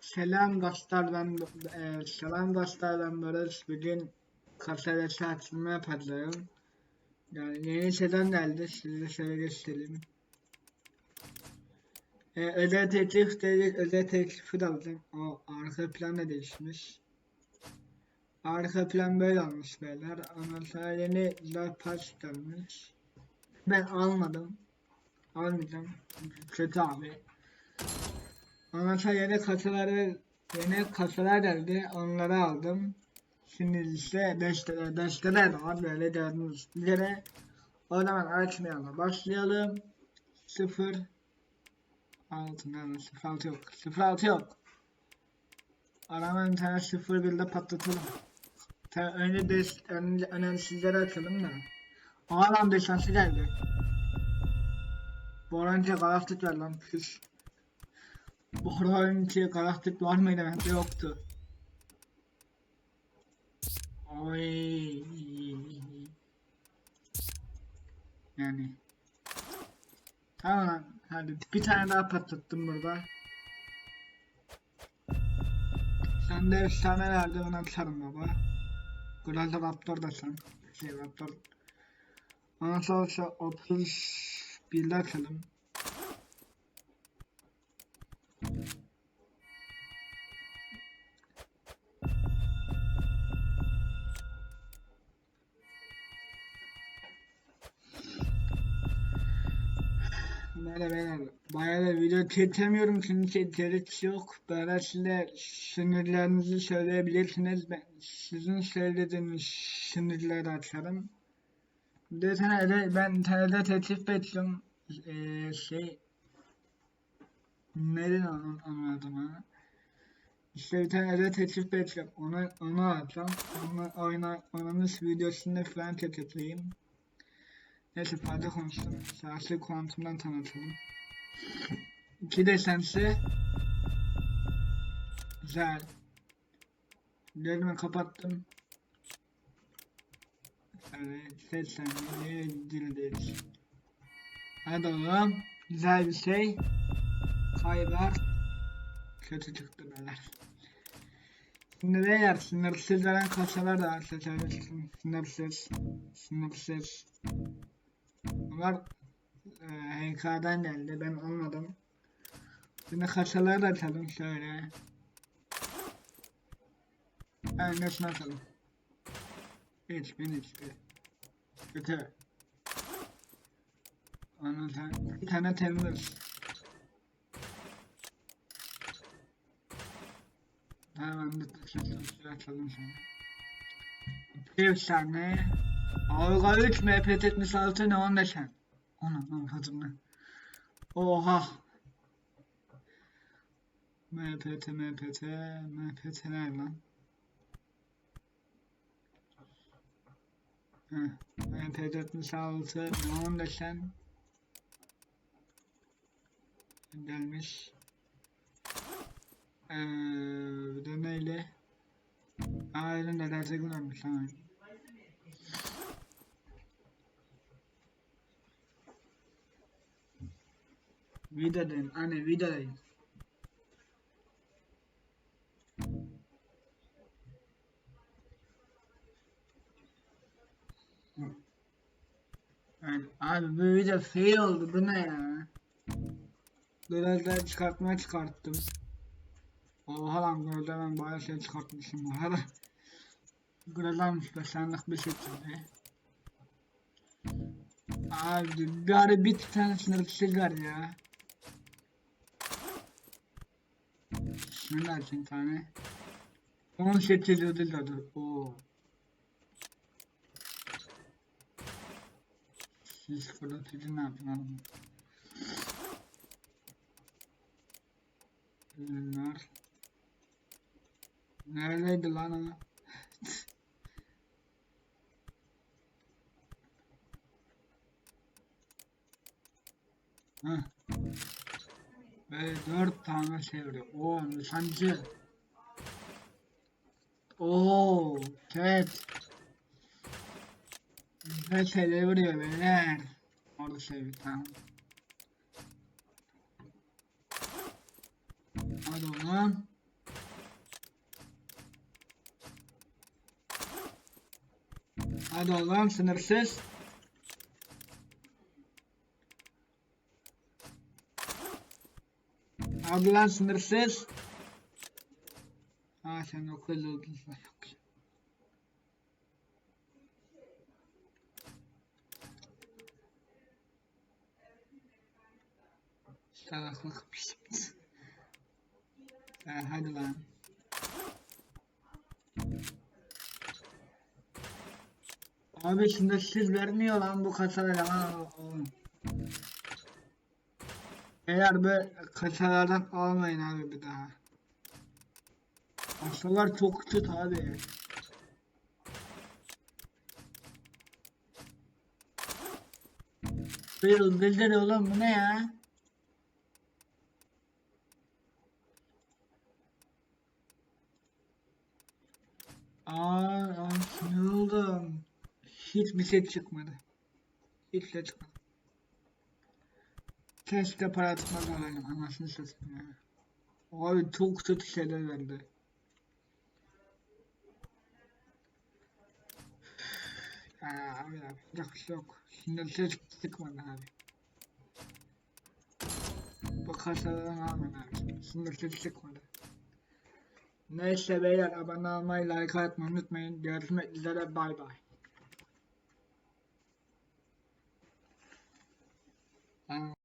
Selam dostlar ben e, selam dostlar ben Barış bugün kasadaki açılma yapacağım. Yani yeni sezon geldi size şöyle göstereyim. E, özel teklif dedik özel teklifi de aldım. O arka plan da değişmiş. Arka plan böyle olmuş beyler. Ondan sonra yeni Love Pass gelmiş. Ben almadım. Almayacağım. Kötü abi. Sonra yeni kasaları yeni kasalar geldi. Onları aldım. Şimdi ise desteler desteler var böyle gördüğünüz üzere. O zaman açmayalım. Başlayalım. 0 6 nerede? 0 6 yok. 0 6 yok. Arama tane 0 1 de patlatalım. Ta önce de önce önemsizleri açalım da. Aa lan deşansı geldi. Önce galaktik ver lan. Püs. Bu önce galaktik var mıydı bende yoktu. Oy. Yani. Tamam. Hadi bir tane daha patlattım burada. Sen de efsane verdi ona atarım baba. Burada Raptor da sen. Şey Raptor. Ondan sonra 31'de açalım. Böyle beyler bayağı da video çekemiyorum çünkü içerik yok. Böyle size sınırlarınızı söyleyebilirsiniz. Ben sizin söylediğiniz sınırları açarım. Bir de tane ben internette teklif bekliyorum. Ee, şey neden onun anladım ha? İşte bir tane de teklif bekliyorum. Onu onu alacağım. Onu oyna oynanış videosunda falan teklifleyeyim. Neyse fazla konuştum. Sahası kuantumdan tanıtalım. İki desensi. Güzel. Gözümü kapattım. Evet, seslenmeyi dildir. Hadi oğlum. Güzel bir şey. Kayber. Kötü çıktı beyler. Şimdi beyler sınırsız veren kasalar da var seçebilirsin. Sınırsız. Sınırsız. Bunlar e, HK'dan geldi. Ben almadım. Şimdi kasaları da açalım şöyle. Ben nesini açalım. Hiç bin hiçbir. Kötü. Sonra bir tane temiz. Hemen bir sesleri açalım sonra. Bir tane. Avga 3 MP 76 ne 10 desen. Onu anladım ben. Oha. MPT MPT MPT ne lan? Heh. MP 76 ne 10 desen. Gelmiş. Ee, bir de neyle? Aa elinde gerçekten olmuş tamam. Videodayım anne videodayım. Yani, abi bu video fail oldu bu ne ya? Biraz daha çıkartmaya çıkarttım. Oha lan burada ben bayağı şey çıkartmışım bu arada. Gırılanmış beşenlik bir şekilde. Abi bir ara bir tane sınırsız var ya. Bismillah bir tane. 18 ödül adı. Oo. Siz fırlatıcı ne yapıyorsun? Ürünler. Neredeydi lan o? Heh. Ve dört tane çevre. Oo nişancı. Oo evet. Ve çevre vuruyor beyler. Orada çevre tamam. Hadi oğlum. Hadi oğlum sınırsız. Hadi lan sınırsız. Ha sen okul oldun sen yok. Salaklık bir. Ha, hadi lan. Abi şimdi siz vermiyor lan bu kasaları ha. Eğer bu kasalardan almayın abi bir daha. Kasalar çok kötü abi. Buyurun bildir oğlum bu ne ya? Aa ne oldu? Hiçbir şey çıkmadı. Hiç şey çıkmadı. Keşke para tutmaz olaydım anasını satayım ya. Abi çok kötü şeyler verdi. Ya abi yapacak bir şey yok. Şimdi ses çıkmadı abi. Bu kasadan abi. Şimdi ses çıkmadı. Neyse beyler abone olmayı, like atmayı unutmayın. Görüşmek üzere bay bay. Aa.